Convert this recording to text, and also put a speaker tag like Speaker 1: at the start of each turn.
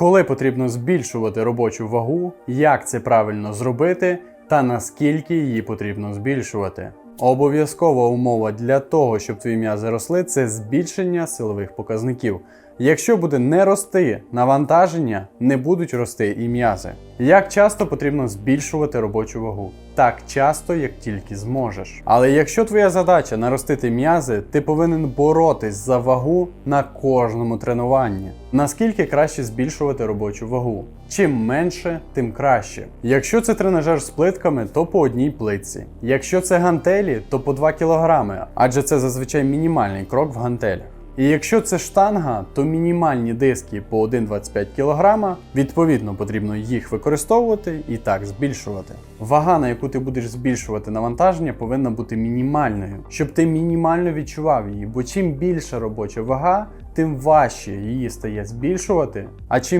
Speaker 1: коли потрібно збільшувати робочу вагу, як це правильно зробити та наскільки її потрібно збільшувати. Обов'язкова умова для того, щоб твої м'язи росли, це збільшення силових показників. Якщо буде не рости навантаження, не будуть рости і м'язи. Як часто потрібно збільшувати робочу вагу? Так часто, як тільки зможеш. Але якщо твоя задача наростити м'язи, ти повинен боротись за вагу на кожному тренуванні. Наскільки краще збільшувати робочу вагу? Чим менше, тим краще. Якщо це тренажер з плитками, то по одній плитці. Якщо це гантелі, то по 2 кг, адже це зазвичай мінімальний крок в гантелях. І якщо це штанга, то мінімальні диски по 1,25 кг, відповідно потрібно їх використовувати і так збільшувати. Вага, на яку ти будеш збільшувати навантаження, повинна бути мінімальною, щоб ти мінімально відчував її, бо чим більша робоча вага, тим важче її стає збільшувати, а чим